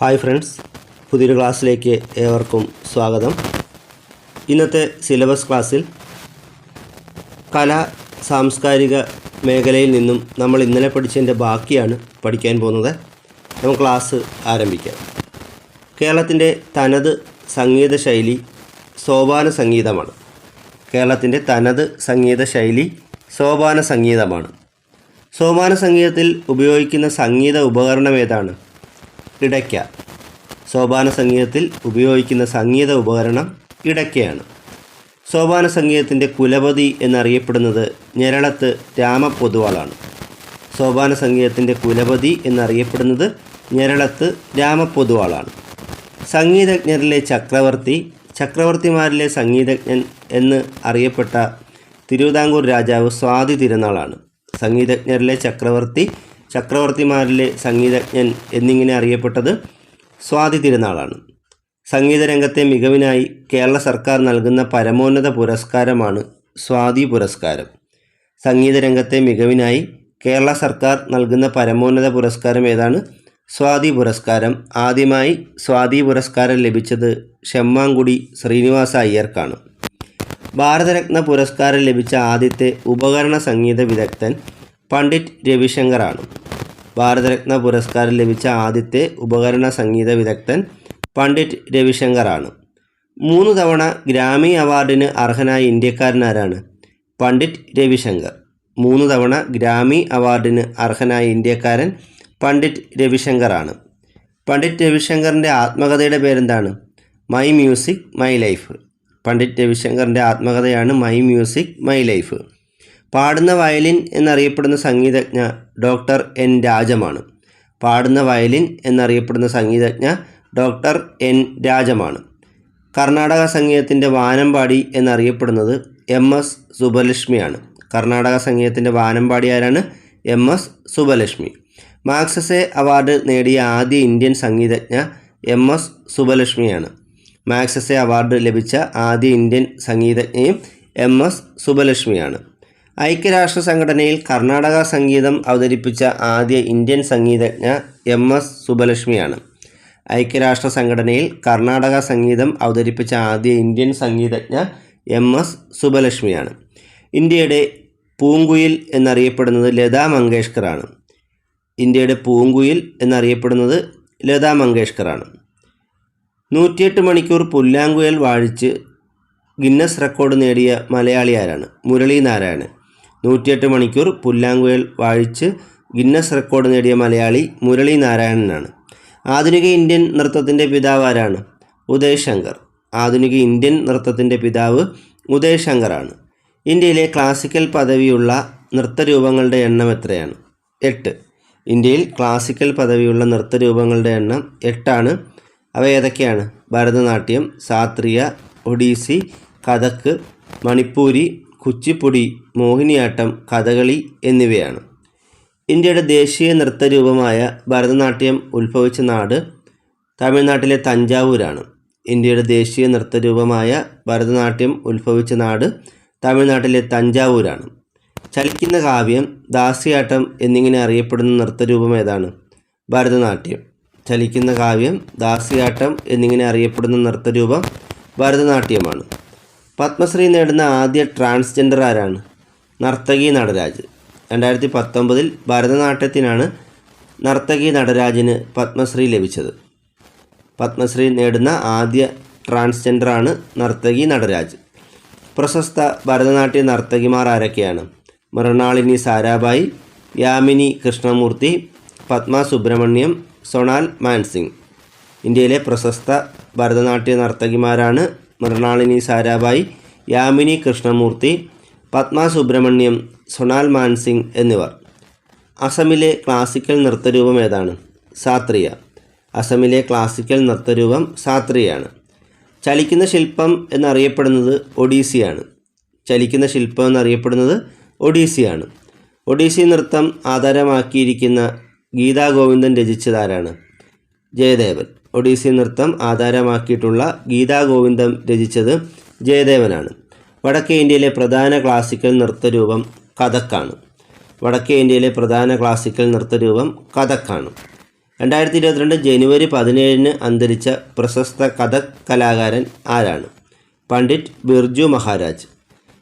Hi friends പുതിയൊരു ക്ലാസ്സിലേക്ക് ഏവർക്കും സ്വാഗതം. ഇന്നത്തെ സിലബസ് ക്ലാസ്സിൽ കല സാംസ്കാരിക മേഖലയിൽ നിന്നും നമ്മൾ ഇന്നലെ പഠിച്ചതിന്റെ ബാക്കിയാണ് പഠിക്കാൻ പോകുന്നത്. നമുക്ക് ക്ലാസ് ആരംഭിക്കാം. കേരളത്തിന്റെ തനത് സംഗീത ശൈലി സോപാന സംഗീതമാണ്. കേരളത്തിന്റെ തനത് സംഗീത ശൈലി സോപാന സംഗീതമാണ്. സോപാന സംഗീതത്തിൽ ഉപയോഗിക്കുന്ന സംഗീത ഉപകരണം ഏതാണ്? ഇടയ്ക്ക. സോപാന സംഗീതത്തിൽ ഉപയോഗിക്കുന്ന സംഗീത ഉപകരണം ഇടയ്ക്കയാണ്. സോപാന സംഗീതത്തിന്റെ കുലപതി എന്നറിയപ്പെടുന്നത് ഞെരളത്ത് രാമപൊതുവാളാണ് സോപാന സംഗീതത്തിന്റെ കുലപതി എന്നറിയപ്പെടുന്നത് ഞെരളത്ത് രാമപൊതുവാളാണ് സംഗീതജ്ഞരിലെ ചക്രവർത്തി ചക്രവർത്തിമാരിലെ സംഗീതജ്ഞൻ എന്ന് അറിയപ്പെട്ട തിരുവിതാംകൂർ രാജാവ് സ്വാതി തിരുനാളാണ്. സംഗീതജ്ഞരിലെ ചക്രവർത്തി ചക്രവർത്തിമാരിലെ സംഗീതജ്ഞൻ എന്നിങ്ങനെ അറിയപ്പെട്ടത് സ്വാതി തിരുനാളാണ്. സംഗീതരംഗത്തെ മികവിനായി കേരള സർക്കാർ നൽകുന്ന പരമോന്നത പുരസ്കാരമാണ് സ്വാതി പുരസ്കാരം. സംഗീതരംഗത്തെ മികവിനായി കേരള സർക്കാർ നൽകുന്ന പരമോന്നത പുരസ്കാരം ഏതാണ്? സ്വാതി പുരസ്കാരം. ആദ്യമായി സ്വാതി പുരസ്കാരം ലഭിച്ചത് ഷെമ്മാങ്കുടി ശ്രീനിവാസ അയ്യർക്കാണ്. ഭാരതരത്ന പുരസ്കാരം ലഭിച്ച ആദ്യത്തെ ഉപകരണ സംഗീത വിദഗ്ധൻ പണ്ഡിറ്റ് രവിശങ്കറാണ്. ഭാരതരത്ന പുരസ്കാരം ലഭിച്ച ആദ്യത്തെ ഉപകരണ സംഗീത വിദഗ്ധൻ പണ്ഡിറ്റ് രവിശങ്കറാണ്. മൂന്ന് തവണ ഗ്രാമി അവാർഡിന് അർഹനായ ഇന്ത്യക്കാരനാരാണ് പണ്ഡിറ്റ് രവിശങ്കർ. മൂന്ന് തവണ ഗ്രാമി അവാർഡിന് അർഹനായ ഇന്ത്യക്കാരൻ പണ്ഡിറ്റ് രവിശങ്കറാണ്. പണ്ഡിറ്റ് രവിശങ്കറിന്റെ ആത്മകഥയുടെ പേരെന്താണ്? My music my life Pandit രവിശങ്കറിന്റെ ആത്മകഥയാണ് മൈ മ്യൂസിക് മൈ ലൈഫ് പാടുന്ന വയലിൻ എന്നറിയപ്പെടുന്ന സംഗീതജ്ഞ ഡോക്ടർ എൻ രാജമാണ്. പാടുന്ന വയലിൻ എന്നറിയപ്പെടുന്ന സംഗീതജ്ഞ ഡോക്ടർ എൻ രാജമാണ്. കർണാടക സംഗീതത്തിന്റെ വാനമ്പാടി എന്നറിയപ്പെടുന്നത് എം എസ് സുബലക്ഷ്മിയാണ്. കർണാടക സംഗീതത്തിന്റെ വാനമ്പാടി ആരാണ്? M S Subbulakshmi. Magsaysay award നേടിയ ആദ്യ ഇന്ത്യൻ സംഗീതജ്ഞ എം എസ് സുബലക്ഷ്മിയാണ്. മാക്സസെ അവാർഡ് ലഭിച്ച ആദ്യ ഇന്ത്യൻ സംഗീതജ്ഞയും എം എസ് സുബലക്ഷ്മിയാണ്. ഐക്യരാഷ്ട്ര സംഘടനയിൽ കർണാടക സംഗീതം അവതരിപ്പിച്ച ആദ്യ ഇന്ത്യൻ സംഗീതജ്ഞ എം എസ് സുബലക്ഷ്മിയാണ്. ഐക്യരാഷ്ട്ര സംഘടനയിൽ കർണാടക സംഗീതം അവതരിപ്പിച്ച ആദ്യ ഇന്ത്യൻ സംഗീതജ്ഞ എം എസ് സുബലക്ഷ്മിയാണ്. ഇന്ത്യയുടെ പൂങ്കുയിൽ എന്നറിയപ്പെടുന്നത് ലതാ മങ്കേഷ്കറാണ്. ഇന്ത്യയുടെ പൂങ്കുയിൽ എന്നറിയപ്പെടുന്നത് ലതാ മങ്കേഷ്കറാണ്. നൂറ്റിയെട്ട് മണിക്കൂർ പുല്ലാങ്കുയൽ വാഴിച്ച് ഗിന്നസ് റെക്കോർഡ് നേടിയ മലയാളി ആരാണ് മുരളി നാരായണൻ. നൂറ്റിയെട്ട് മണിക്കൂർ പുല്ലാങ്കുഴൽ വാഴിച്ച് ഗിന്നസ് റെക്കോർഡ് നേടിയ മലയാളി മുരളി നാരായണനാണ്. ആധുനിക ഇന്ത്യൻ നൃത്തത്തിന്റെ പിതാവ് ആരാണ്? ഉദയ് ശങ്കർ. ആധുനിക ഇന്ത്യൻ നൃത്തത്തിന്റെ പിതാവ് ഉദയ് ശങ്കറാണ് ഇന്ത്യയിലെ ക്ലാസിക്കൽ പദവിയുള്ള നൃത്തരൂപങ്ങളുടെ എണ്ണം എത്രയാണ്? എട്ട്. ഇന്ത്യയിൽ ക്ലാസിക്കൽ പദവിയുള്ള നൃത്തരൂപങ്ങളുടെ എണ്ണം എട്ടാണ്. അവ ഏതൊക്കെയാണ്? ഭരതനാട്യം സാത്രിയ ഒഡീസി കഥക്ക് മണിപ്പൂരി കുച്ചിപ്പുടി മോഹിനിയാട്ടം കഥകളി എന്നിവയാണ്. ഇന്ത്യയുടെ ദേശീയ നൃത്തരൂപമായ ഭരതനാട്യം ഉത്ഭവിച്ച നാട് തമിഴ്നാട്ടിലെ തഞ്ചാവൂരാണ്. ഇന്ത്യയുടെ ദേശീയ നൃത്തരൂപമായ ഭരതനാട്യം ഉത്ഭവിച്ച നാട് തമിഴ്നാട്ടിലെ തഞ്ചാവൂരാണ്. ചലിക്കുന്ന കാവ്യം ദാസിയാട്ടം എന്നിങ്ങനെ അറിയപ്പെടുന്ന നൃത്തരൂപം ഏതാണ്? ഭരതനാട്യം. ചലിക്കുന്ന കാവ്യം ദാസിയാട്ടം എന്നിങ്ങനെ അറിയപ്പെടുന്ന നൃത്തരൂപം ഭരതനാട്യമാണ്. പത്മശ്രീ നേടുന്ന ആദ്യ ട്രാൻസ്ജെൻഡർ ആരാണ്? നർത്തകി നടരാജ്. രണ്ടായിരത്തി പത്തൊമ്പതിൽ ഭരതനാട്യത്തിനാണ് നർത്തകി നടരാജിന് പത്മശ്രീ ലഭിച്ചത്. പത്മശ്രീ നേടുന്ന ആദ്യ ട്രാൻസ്ജെൻഡറാണ് നർത്തകി നടരാജ്. പ്രശസ്ത ഭരതനാട്യ നർത്തകിമാർ ആരൊക്കെയാണ്? മൃണാളിനി സാരാഭായി യാമിനി കൃഷ്ണമൂർത്തി പത്മ സുബ്രഹ്മണ്യം സൊണാൽ മാൻസിംഗ്. ഇന്ത്യയിലെ പ്രശസ്ത ഭരതനാട്യ നർത്തകിമാരാണ് മൃണാളിനി സാരാഭായി യാമിനി കൃഷ്ണമൂർത്തി പത്മ സുബ്രഹ്മണ്യം സൊണാൽ മാൻസിംഗ് എന്നിവർ. അസമിലെ ക്ലാസിക്കൽ നൃത്തരൂപം ഏതാണ്? സാത്രിയ. അസമിലെ ക്ലാസിക്കൽ നൃത്തരൂപം സാത്രിയാണ്. ചലിക്കുന്ന ശില്പം എന്നറിയപ്പെടുന്നത് ഒഡീസിയാണ്. ചലിക്കുന്ന ശില്പം എന്നറിയപ്പെടുന്നത് ഒഡീസിയാണ്. ഒഡീസി നൃത്തം ആധാരമാക്കിയിരിക്കുന്ന ഗീതാ ഗോവിന്ദൻ രചിച്ചതാരാണ്? ജയദേവൻ. ഒഡീസി നൃത്തം ആധാരമാക്കിയിട്ടുള്ള ഗീതാഗോവിന്ദം രചിച്ചത് ജയദേവനാണ്. വടക്കേ ഇന്ത്യയിലെ പ്രധാന ക്ലാസിക്കൽ നൃത്തരൂപം കഥക്കാണ്. വടക്കേ ഇന്ത്യയിലെ പ്രധാന ക്ലാസിക്കൽ നൃത്തരൂപം കഥക്കാണ്. രണ്ടായിരത്തി ഇരുപത്തിരണ്ട് ജനുവരി പതിനേഴിന് അന്തരിച്ച പ്രശസ്ത കഥക് കലാകാരൻ ആരാണ്? പണ്ഡിറ്റ് ബിർജു മഹാരാജ്.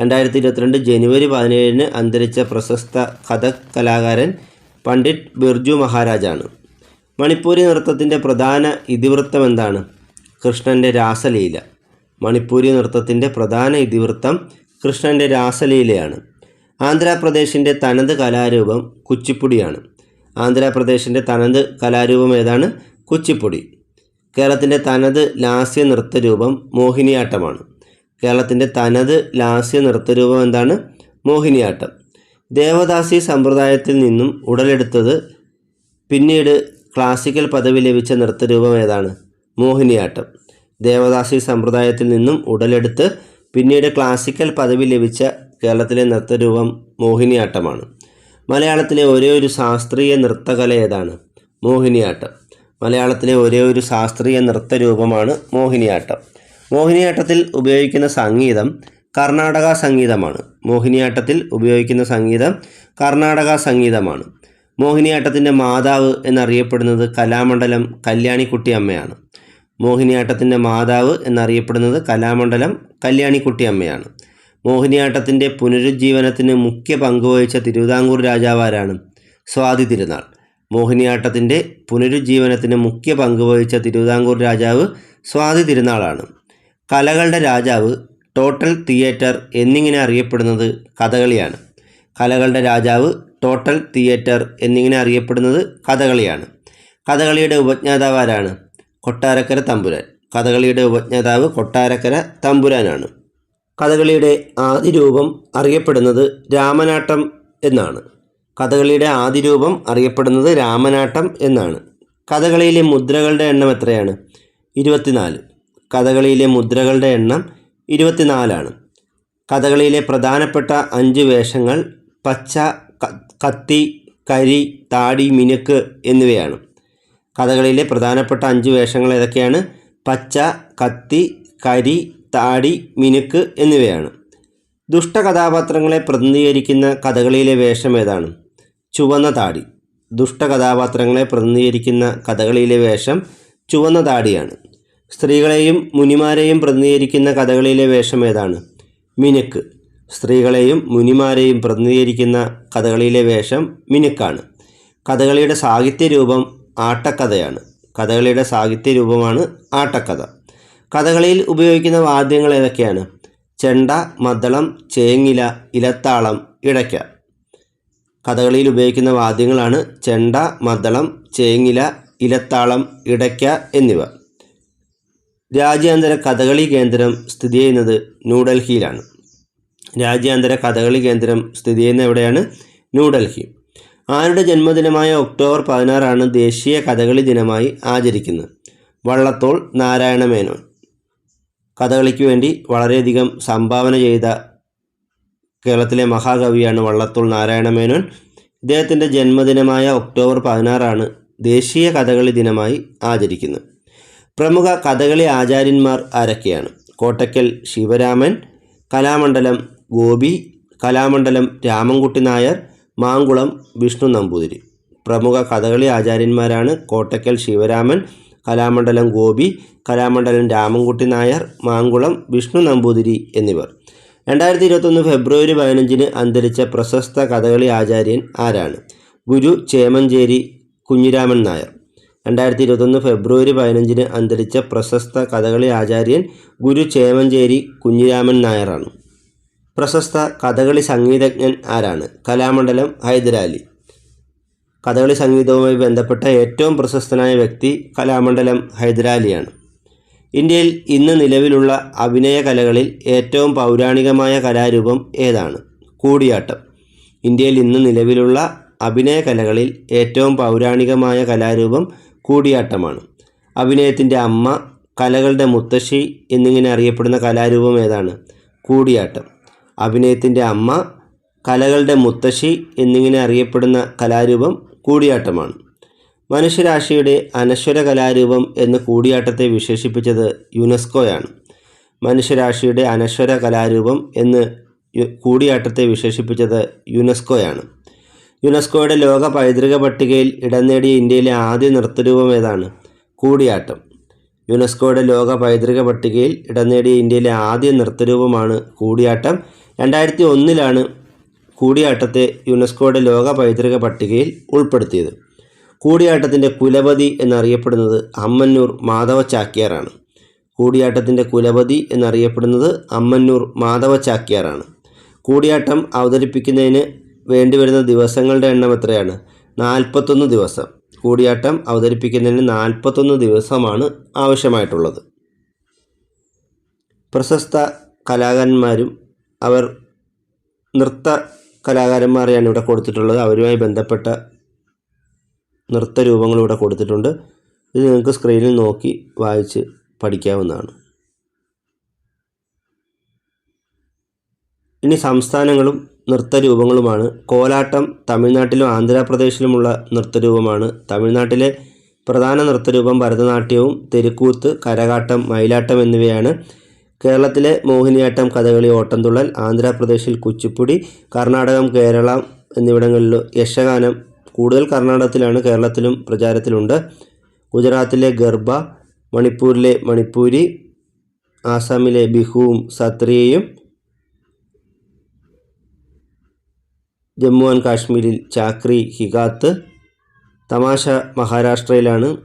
രണ്ടായിരത്തി ഇരുപത്തിരണ്ട് ജനുവരി പതിനേഴിന് അന്തരിച്ച പ്രശസ്ത കഥക് കലാകാരൻ പണ്ഡിറ്റ് ബിർജു മഹാരാജാണ്. മണിപ്പൂരി നൃത്തത്തിന്റെ പ്രധാന ഇതിവൃത്തം എന്താണ് കൃഷ്ണന്റെ രാസലീല. മണിപ്പൂരി നൃത്തത്തിന്റെ പ്രധാന ഇതിവൃത്തം കൃഷ്ണന്റെ രാസലീലയാണ്. ആന്ധ്രാപ്രദേശിന്റെ തനത് കലാരൂപം കുച്ചിപ്പുടിയാണ്. ആന്ധ്രാപ്രദേശിന്റെ തനത് കലാരൂപം ഏതാണ്? കുച്ചിപ്പുടി. കേരളത്തിന്റെ തനത് ലാസ്യ നൃത്തരൂപം മോഹിനിയാട്ടമാണ്. കേരളത്തിന്റെ തനത് ലാസ്യ നൃത്തരൂപം എന്താണ്? മോഹിനിയാട്ടം. ദേവദാസി സമ്പ്രദായത്തിൽ നിന്നും ഉടലെടുത്തത് പിന്നീട് ക്ലാസിക്കൽ പദവി ലഭിച്ച നൃത്തരൂപം ഏതാണ്? മോഹിനിയാട്ടം. ദേവദാസി സമ്പ്രദായത്തിൽ നിന്നും ഉടലെടുത്ത് പിന്നീട് ക്ലാസിക്കൽ പദവി ലഭിച്ച കേരളത്തിലെ നൃത്തരൂപം മോഹിനിയാട്ടമാണ്. മലയാളത്തിലെ ഒരേ ഒരു ശാസ്ത്രീയ നൃത്തകല ഏതാണ്? മോഹിനിയാട്ടം. മലയാളത്തിലെ ഒരേ ഒരു ശാസ്ത്രീയ നൃത്തരൂപമാണ് മോഹിനിയാട്ടം. മോഹിനിയാട്ടത്തിൽ ഉപയോഗിക്കുന്ന സംഗീതം കർണാടക സംഗീതമാണ്. മോഹിനിയാട്ടത്തിൽ ഉപയോഗിക്കുന്ന സംഗീതം കർണാടക സംഗീതമാണ്. മോഹിനിയാട്ടത്തിന്റെ മാതാവ് എന്നറിയപ്പെടുന്നത് കലാമണ്ഡലം കല്യാണിക്കുട്ടി അമ്മയാണ്. മോഹിനിയാട്ടത്തിന്റെ മാതാവ് എന്നറിയപ്പെടുന്നത് കലാമണ്ഡലം കല്യാണിക്കുട്ടി അമ്മയാണ്. മോഹിനിയാട്ടത്തിന്റെ പുനരുജ്ജീവനത്തിന് മുഖ്യ പങ്കുവഹിച്ച തിരുവിതാംകൂർ രാജാവാരാണ് സ്വാതി തിരുനാൾ. മോഹിനിയാട്ടത്തിന്റെ പുനരുജ്ജീവനത്തിന് മുഖ്യ പങ്കുവഹിച്ച തിരുവിതാംകൂർ രാജാവ് സ്വാതി തിരുനാളാണ്. കലകളുടെ രാജാവ് ടോട്ടൽ തിയേറ്റർ എന്നിങ്ങനെ അറിയപ്പെടുന്നത് കഥകളിയാണ്. കലകളുടെ രാജാവ് ടോട്ടൽ തിയേറ്റർ എന്നിങ്ങനെ അറിയപ്പെടുന്നത് കഥകളിയാണ്. കഥകളിയുടെ ഉപജ്ഞാതാവ് ആരാണ് കൊട്ടാരക്കര തമ്പുരാൻ. കഥകളിയുടെ ഉപജ്ഞാതാവ് കൊട്ടാരക്കര തമ്പുരാനാണ്. കഥകളിയുടെ ആദ്യ രൂപം അറിയപ്പെടുന്നത് രാമനാട്ടം എന്നാണ്. കഥകളിയുടെ ആദ്യ രൂപം അറിയപ്പെടുന്നത് രാമനാട്ടം എന്നാണ്. കഥകളിയിലെ മുദ്രകളുടെ എണ്ണം എത്രയാണ്? ഇരുപത്തിനാല്. കഥകളിയിലെ മുദ്രകളുടെ എണ്ണം ഇരുപത്തിനാലാണ്. കഥകളിയിലെ പ്രധാനപ്പെട്ട അഞ്ച് വേഷങ്ങൾ പച്ച കത്തി കരി താടി മിനുക്ക് എന്നിവയാണ്. കഥകളിലെ പ്രധാനപ്പെട്ട അഞ്ച് വേഷങ്ങൾ ഏതൊക്കെയാണ്? പച്ച കത്തി കരി താടി മിനുക്ക് എന്നിവയാണ്. ദുഷ്ടകഥാപാത്രങ്ങളെ പ്രതിനിധീകരിക്കുന്ന കഥകളിയിലെ വേഷം ഏതാണ്? ചുവന്ന താടി. ദുഷ്ടകഥാപാത്രങ്ങളെ പ്രതിനിധീകരിക്കുന്ന കഥകളിയിലെ വേഷം ചുവന്ന താടിയാണ്. സ്ത്രീകളെയും മുനിമാരെയും പ്രതിനിധീകരിക്കുന്ന കഥകളിയിലെ വേഷം ഏതാണ്? മിനുക്ക്. സ്ത്രീകളെയും മുനിമാരെയും പ്രതിനിധീകരിക്കുന്ന കഥകളിയിലെ വേഷം മിനുക്കാണ്. കഥകളിയുടെ സാഹിത്യ രൂപം ആട്ടക്കഥയാണ്. കഥകളിയുടെ സാഹിത്യ രൂപമാണ് ആട്ടക്കഥ. കഥകളിയിൽ ഉപയോഗിക്കുന്ന വാദ്യങ്ങൾ ഏതൊക്കെയാണ്? ചെണ്ട മദ്ദളം ചേങ്ങില ഇലത്താളം ഇടയ്ക്ക. കഥകളിയിൽ ഉപയോഗിക്കുന്ന വാദ്യങ്ങളാണ് ചെണ്ട മദ്ദളം ചേങ്ങില ഇലത്താളം ഇടയ്ക്ക എന്നിവ. രാജ്യാന്തര കഥകളി കേന്ദ്രം സ്ഥിതി ചെയ്യുന്നത് ന്യൂഡൽഹിയിലാണ്. രാജ്യാന്തര കഥകളി കേന്ദ്രം സ്ഥിതി ചെയ്യുന്ന എവിടെയാണ്? ന്യൂഡൽഹി. ആരുടെ ജന്മദിനമായ ഒക്ടോബർ പതിനാറാണ് ദേശീയ കഥകളി ദിനമായി ആചരിക്കുന്നത്? വള്ളത്തോൾ നാരായണ മേനോൻ കഥകളിക്ക് വേണ്ടി വളരെയധികം സംഭാവന ചെയ്ത കേരളത്തിലെ മഹാകവിയാണ് വള്ളത്തോൾ നാരായണ മേനോൻ ഇദ്ദേഹത്തിന്റെ ജന്മദിനമായ ഒക്ടോബർ പതിനാറാണ് ദേശീയ കഥകളി ദിനമായി ആചരിക്കുന്നത്. പ്രമുഖ കഥകളി ആചാര്യന്മാർ ആരൊക്കെയാണ്? കോട്ടയ്ക്കൽ ശിവരാമൻ കലാമണ്ഡലം ഗോപി കലാമണ്ഡലം രാമൻകുട്ടി നായർ മാങ്കുളം വിഷ്ണു നമ്പൂതിരി. പ്രമുഖ കഥകളി ആചാര്യന്മാരാണ് കോട്ടക്കൽ ശിവരാമൻ കലാമണ്ഡലം ഗോപി കലാമണ്ഡലം രാമൻകുട്ടി നായർ മാങ്കുളം വിഷ്ണു നമ്പൂതിരി എന്നിവർ. രണ്ടായിരത്തി ഇരുപത്തൊന്ന് ഫെബ്രുവരി പതിനഞ്ചിന് അന്തരിച്ച പ്രശസ്ത കഥകളി ആചാര്യൻ ആരാണ്? ഗുരു ചേമഞ്ചേരി കുഞ്ഞിരാമൻ നായർ. രണ്ടായിരത്തി ഇരുപത്തൊന്ന് ഫെബ്രുവരി പതിനഞ്ചിന് അന്തരിച്ച പ്രശസ്ത കഥകളി ആചാര്യൻ ഗുരു ചേമഞ്ചേരി കുഞ്ഞിരാമൻ നായരാണ് പ്രശസ്ത കഥകളി സംഗീതജ്ഞൻ ആരാണ്? കലാമണ്ഡലം ഹൈദരാലി കഥകളി സംഗീതവുമായി ബന്ധപ്പെട്ട ഏറ്റവും പ്രശസ്തനായ വ്യക്തി കലാമണ്ഡലം ഹൈദരാലിയാണ് ഇന്ത്യയിൽ ഇന്ന് നിലവിലുള്ള അഭിനയ കലകളിൽ ഏറ്റവും പൗരാണികമായ കലാരൂപം ഏതാണ്? കൂടിയാട്ടം. ഇന്ത്യയിൽ ഇന്ന് നിലവിലുള്ള അഭിനയ കലകളിൽ ഏറ്റവും പൗരാണികമായ കലാരൂപം കൂടിയാട്ടമാണ്. അഭിനയത്തിന്റെ അമ്മ കലകളുടെ മുത്തശ്ശി എന്നിങ്ങനെ അറിയപ്പെടുന്ന കലാരൂപം ഏതാണ്? കൂടിയാട്ടം. അഭിനയത്തിന്റെ അമ്മ കലകളുടെ മുത്തശ്ശി എന്നിങ്ങനെ അറിയപ്പെടുന്ന കലാരൂപം കൂടിയാട്ടമാണ്. മനുഷ്യരാശിയുടെ അനശ്വര കലാരൂപം എന്ന് കൂടിയാട്ടത്തെ വിശേഷിപ്പിച്ചത് യുനെസ്കോയാണ്. മനുഷ്യരാശിയുടെ അനശ്വര കലാരൂപം എന്ന് കൂടിയാട്ടത്തെ വിശേഷിപ്പിച്ചത് യുനെസ്കോയാണ്. യുനെസ്കോയുടെ ലോക പൈതൃക പട്ടികയിൽ ഇടം നേടിയ ഇന്ത്യയിലെ ആദ്യ നൃത്തരൂപം ഏതാണ്? കൂടിയാട്ടം. യുനെസ്കോയുടെ ലോക പൈതൃക പട്ടികയിൽ ഇടം നേടിയ ഇന്ത്യയിലെ ആദ്യ നൃത്തരൂപമാണ് കൂടിയാട്ടം. രണ്ടായിരത്തി ഒന്നിലാണ് കൂടിയാട്ടത്തെ യുനെസ്കോയുടെ ലോക പൈതൃക പട്ടികയിൽ ഉൾപ്പെടുത്തിയത്. കൂടിയാട്ടത്തിന്റെ കുലപതി എന്നറിയപ്പെടുന്നത് അമ്മന്നൂർ മാധവ ചാക്യാറാണ് കൂടിയാട്ടത്തിന്റെ കുലപതി എന്നറിയപ്പെടുന്നത് അമ്മന്നൂർ മാധവ ചാക്യാറാണ് കൂടിയാട്ടം അവതരിപ്പിക്കുന്നതിന് വേണ്ടി വരുന്ന ദിവസങ്ങളുടെ എണ്ണം എത്രയാണ്? നാൽപ്പത്തൊന്ന് ദിവസം. കൂടിയാട്ടം അവതരിപ്പിക്കുന്നതിന് നാൽപ്പത്തൊന്ന് ദിവസമാണ് ആവശ്യമായിട്ടുള്ളത്. പ്രശസ്ത കലാകാരന്മാരും അവർ നൃത്ത കലാകാരന്മാരെയാണ് ഇവിടെ കൊടുത്തിട്ടുള്ളത്. അവരുമായി ബന്ധപ്പെട്ട നൃത്ത രൂപങ്ങൾ ഇവിടെ കൊടുത്തിട്ടുണ്ട്. ഇത് നിങ്ങൾക്ക് സ്ക്രീനിൽ നോക്കി വായിച്ച് പഠിക്കാവുന്നതാണ്. ഇനി സംസ്ഥാനങ്ങളും നൃത്തരൂപങ്ങളുമാണ്. കോലാട്ടം തമിഴ്നാട്ടിലും ആന്ധ്രാപ്രദേശിലുമുള്ള നൃത്തരൂപമാണ്. തമിഴ്നാട്ടിലെ പ്രധാന നൃത്തരൂപം ഭരതനാട്യവും തെരുക്കൂത്ത് കരകാട്ടം മയിലാട്ടം എന്നിവയാണ്. കേരളത്തിലെ മോഹിനിയാട്ടം കഥകളി ഓട്ടംതുള്ളൽ ആന്ധ്രാപ്രദേശിൽ കുച്ചിപ്പുടി കർണാടകം കേരളം എന്നിവിടങ്ങളിൽ യക്ഷഗാനം. കൂടുതൽ കർണാടകത്തിലാണ് കേരളത്തിലും പ്രചാരത്തിലുണ്ട്. ഗുജറാത്തിലെ ഗർഭ മണിപ്പൂരിലെ മണിപ്പൂരി ആസാമിലെ ബിഹുവും സത്രിയയും ജമ്മു ആൻഡ് കാശ്മീരിൽ ചാക്രി ഹിഗാത്ത് തമാശ മഹാരാഷ്ട്രയിലാണ്.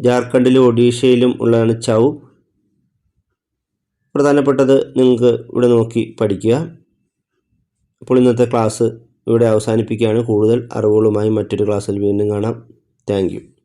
ജാർഖണ്ഡിലും ഒഡീഷയിലും ഉള്ളതാണ് ചൗ. പ്രധാനപ്പെട്ടത് നിങ്ങൾക്ക് ഇവിടെ നോക്കി പഠിക്കുക. അപ്പോൾ ഇന്നത്തെ ക്ലാസ് ഇവിടെ അവസാനിപ്പിക്കുകയാണ്. കൂടുതൽ അറിവുകളുമായി മറ്റൊരു ക്ലാസ്സിൽ വീണ്ടും കാണാം. താങ്ക്